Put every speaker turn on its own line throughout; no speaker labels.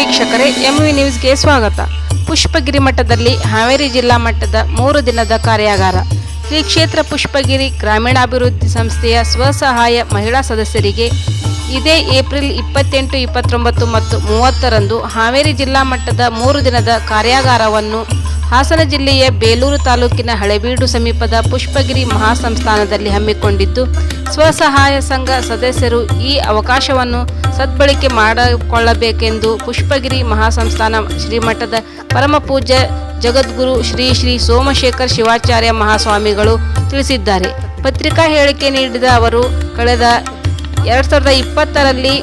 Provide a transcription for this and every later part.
ವೀಕ್ಷಕರೇ ಎಂವಿ ನ್ಯೂಸ್ಗೆ ಸ್ವಾಗತ. ಪುಷ್ಪಗಿರಿ ಮಠದಲ್ಲಿ ಹಾವೇರಿ ಜಿಲ್ಲಾ ಮಟ್ಟದ ಮೂರು ದಿನದ ಕಾರ್ಯಾಗಾರ. ಶ್ರೀ ಕ್ಷೇತ್ರ ಪುಷ್ಪಗಿರಿ ಗ್ರಾಮೀಣಾಭಿವೃದ್ಧಿ ಸಂಸ್ಥೆಯ ಸ್ವಸಹಾಯ ಮಹಿಳಾ ಸದಸ್ಯರಿಗೆ ಇದೇ ಏಪ್ರಿಲ್ ಇಪ್ಪತ್ತೆಂಟು, ಇಪ್ಪತ್ತೊಂಬತ್ತು ಮತ್ತು ಮೂವತ್ತರಂದು ಹಾವೇರಿ ಜಿಲ್ಲಾ ಮಟ್ಟದ ಮೂರು ದಿನದ ಕಾರ್ಯಾಗಾರವನ್ನು ಹಾಸನ ಜಿಲ್ಲೆಯ ಬೇಲೂರು ತಾಲೂಕಿನ ಹಳೆಬೀಡು ಸಮೀಪದ ಪುಷ್ಪಗಿರಿ ಮಹಾಸಂಸ್ಥಾನದಲ್ಲಿ ಹಮ್ಮಿಕೊಂಡಿದ್ದು ಸ್ವಸಹಾಯ ಸಂಘ ಸದಸ್ಯರು ಈ ಅವಕಾಶವನ್ನು ಸದ್ಬಳಕೆ ಮಾಡಿಕೊಳ್ಳಬೇಕೆಂದು ಪುಷ್ಪಗಿರಿ ಮಹಾಸಂಸ್ಥಾನ ಶ್ರೀಮಠದ ಪರಮಪೂಜ್ಯ ಜಗದ್ಗುರು ಶ್ರೀ ಶ್ರೀ ಸೋಮಶೇಖರ್ ಶಿವಾಚಾರ್ಯ ಮಹಾಸ್ವಾಮಿಗಳು ತಿಳಿಸಿದ್ದಾರೆ. ಪತ್ರಿಕಾ ಹೇಳಿಕೆ ನೀಡಿದ ಅವರು, ಕಳೆದ ಎರಡು ಸಾವಿರದ ಇಪ್ಪತ್ತರಲ್ಲಿ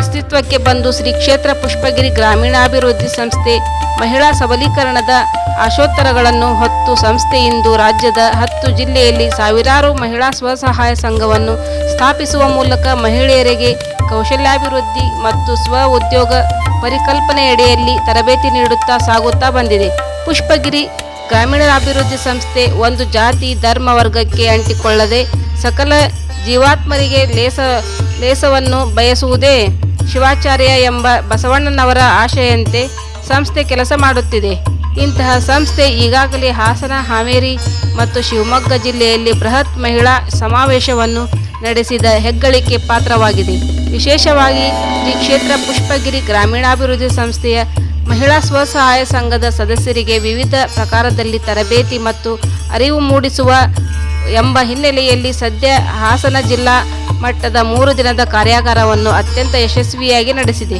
ಅಸ್ತಿತ್ವಕ್ಕೆ ಬಂದು ಶ್ರೀ ಕ್ಷೇತ್ರ ಪುಷ್ಪಗಿರಿ ಗ್ರಾಮೀಣಾಭಿವೃದ್ಧಿ ಸಂಸ್ಥೆ ಮಹಿಳಾ ಸಬಲೀಕರಣದ ಆಶೋತ್ತರಗಳನ್ನು ಹೊತ್ತು ಸಂಸ್ಥೆ ಇಂದು ರಾಜ್ಯದ ಹತ್ತು ಜಿಲ್ಲೆಯಲ್ಲಿ ಸಾವಿರಾರು ಮಹಿಳಾ ಸ್ವಸಹಾಯ ಸಂಘವನ್ನು ಸ್ಥಾಪಿಸುವ ಮೂಲಕ ಮಹಿಳೆಯರಿಗೆ ಕೌಶಲ್ಯಾಭಿವೃದ್ಧಿ ಮತ್ತು ಸ್ವ ಉದ್ಯೋಗ ಪರಿಕಲ್ಪನೆಯಡಿಯಲ್ಲಿ ತರಬೇತಿ ನೀಡುತ್ತಾ ಸಾಗುತ್ತಾ ಬಂದಿದೆ. ಪುಷ್ಪಗಿರಿ ಗ್ರಾಮೀಣಾಭಿವೃದ್ಧಿ ಸಂಸ್ಥೆ ಒಂದು ಜಾತಿ ಧರ್ಮ ವರ್ಗಕ್ಕೆ ಅಂಟಿಕೊಳ್ಳದೆ ಸಕಲ ಜೀವಾತ್ಮರಿಗೆ ಲೇಸ ಲೇಸವನ್ನು ಬಯಸುವುದೇ ಶಿವಾಚಾರ್ಯ ಎಂಬ ಬಸವಣ್ಣನವರ ಆಶಯಂತೆ ಸಂಸ್ಥೆ ಕೆಲಸ ಮಾಡುತ್ತಿದೆ. ಇಂತಹ ಸಂಸ್ಥೆ ಈಗಾಗಲೇ ಹಾಸನ, ಹಾವೇರಿ ಮತ್ತು ಶಿವಮೊಗ್ಗ ಜಿಲ್ಲೆಯಲ್ಲಿ ಬೃಹತ್ ಮಹಿಳಾ ಸಮಾವೇಶವನ್ನು ನಡೆಸಿದ ಹೆಗ್ಗಳಿಕೆ ಪಾತ್ರವಾಗಿದೆ. ವಿಶೇಷವಾಗಿ ಶ್ರೀ ಕ್ಷೇತ್ರ ಪುಷ್ಪಗಿರಿ ಗ್ರಾಮೀಣಾಭಿವೃದ್ಧಿ ಸಂಸ್ಥೆಯ ಮಹಿಳಾ ಸ್ವಸಹಾಯ ಸಂಘದ ಸದಸ್ಯರಿಗೆ ವಿವಿಧ ಪ್ರಕಾರದಲ್ಲಿ ತರಬೇತಿ ಮತ್ತು ಅರಿವು ಮೂಡಿಸುವ ಎಂಬ ಹಿನ್ನೆಲೆಯಲ್ಲಿ ಸದ್ಯ ಹಾಸನ ಜಿಲ್ಲಾ ಮಟ್ಟದ ಮೂರು ದಿನದ ಕಾರ್ಯಾಗಾರವನ್ನು ಅತ್ಯಂತ ಯಶಸ್ವಿಯಾಗಿ ನಡೆಸಿದೆ.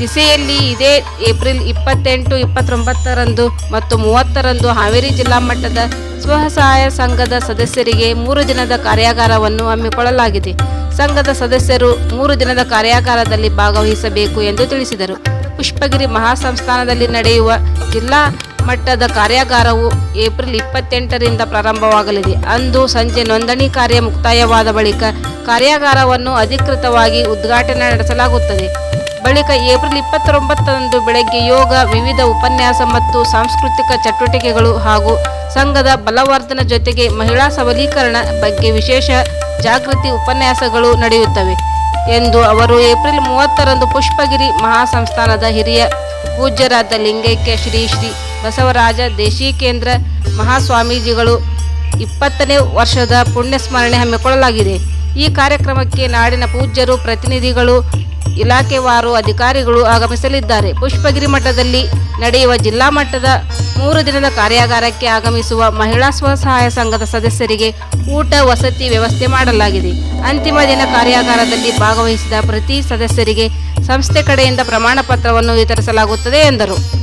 ದಿಸೆಯಲ್ಲಿ ಇದೇ ಏಪ್ರಿಲ್ ಇಪ್ಪತ್ತೆಂಟು, ಇಪ್ಪತ್ತೊಂಬತ್ತರಂದು ಮತ್ತು ಮೂವತ್ತರಂದು ಹಾವೇರಿ ಜಿಲ್ಲಾ ಮಟ್ಟದ ಸ್ವಸಹಾಯ ಸಂಘದ ಸದಸ್ಯರಿಗೆ ಮೂರು ದಿನದ ಕಾರ್ಯಾಗಾರವನ್ನು ಹಮ್ಮಿಕೊಳ್ಳಲಾಗಿದೆ. ಸಂಘದ ಸದಸ್ಯರು ಮೂರು ದಿನದ ಕಾರ್ಯಾಗಾರದಲ್ಲಿ ಭಾಗವಹಿಸಬೇಕು ಎಂದು ತಿಳಿಸಿದರು. ಪುಷ್ಪಗಿರಿ ಮಹಾಸಂಸ್ಥಾನದಲ್ಲಿ ನಡೆಯುವ ಜಿಲ್ಲಾ ಮಟ್ಟದ ಕಾರ್ಯಾಗಾರವು ಏಪ್ರಿಲ್ ಇಪ್ಪತ್ತೆಂಟರಿಂದ ಪ್ರಾರಂಭವಾಗಲಿದೆ. ಅಂದು ಸಂಜೆ ನೋಂದಣಿ ಕಾರ್ಯ ಮುಕ್ತಾಯವಾದ ಬಳಿಕ ಕಾರ್ಯಾಗಾರವನ್ನು ಅಧಿಕೃತವಾಗಿ ಉದ್ಘಾಟನೆ ನಡೆಸಲಾಗುತ್ತದೆ. ಬಳಿಕ ಏಪ್ರಿಲ್ ಇಪ್ಪತ್ತೊಂಬತ್ತರಂದು ಬೆಳಗ್ಗೆ ಯೋಗ, ವಿವಿಧ ಉಪನ್ಯಾಸ ಮತ್ತು ಸಾಂಸ್ಕೃತಿಕ ಚಟುವಟಿಕೆಗಳು ಹಾಗೂ ಸಂಘದ ಬಲವರ್ಧನ ಜೊತೆಗೆ ಮಹಿಳಾ ಸಬಲೀಕರಣ ಬಗ್ಗೆ ವಿಶೇಷ ಜಾಗೃತಿ ಉಪನ್ಯಾಸಗಳು ನಡೆಯುತ್ತವೆ. ಎಂದು ಅವರು ಏಪ್ರಿಲ್ ಮೂವತ್ತರಂದು ಪುಷ್ಪಗಿರಿ ಮಹಾಸಂಸ್ಥಾನದ ಹಿರಿಯ ಪೂಜ್ಯರಾದ ಲಿಂಗೈಕ್ಯ ಶ್ರೀ ಶ್ರೀ ಬಸವರಾಜ ದೇಶೀಕೇಂದ್ರ ಮಹಾಸ್ವಾಮೀಜಿಗಳು ಇಪ್ಪತ್ತನೇ ವರ್ಷದ ಪುಣ್ಯ ಸ್ಮರಣೆ ಹಮ್ಮಿಕೊಳ್ಳಲಾಗಿದೆ. ಈ ಕಾರ್ಯಕ್ರಮಕ್ಕೆ ನಾಡಿನ ಪೂಜ್ಯರು, ಪ್ರತಿನಿಧಿಗಳು ಇಲಾಖೆವಾರು ಅಧಿಕಾರಿಗಳು ಆಗಮಿಸಲಿದ್ದಾರೆ. ಪುಷ್ಪಗಿರಿ ಮಠದಲ್ಲಿ ನಡೆಯುವ ಜಿಲ್ಲಾ ಮಟ್ಟದ ಮೂರು ದಿನದ ಕಾರ್ಯಾಗಾರಕ್ಕೆ ಆಗಮಿಸುವ ಮಹಿಳಾ ಸ್ವಸಹಾಯ ಸಂಘದ ಸದಸ್ಯರಿಗೆ ಊಟ, ವಸತಿ ವ್ಯವಸ್ಥೆ ಮಾಡಲಾಗಿದೆ. ಅಂತಿಮ ದಿನ ಕಾರ್ಯಾಗಾರದಲ್ಲಿ ಭಾಗವಹಿಸಿದ ಪ್ರತಿ ಸದಸ್ಯರಿಗೆ ಸಂಸ್ಥೆ ಕಡೆಯಿಂದ ಪ್ರಮಾಣ ಪತ್ರವನ್ನು ವಿತರಿಸಲಾಗುತ್ತದೆ ಎಂದರು.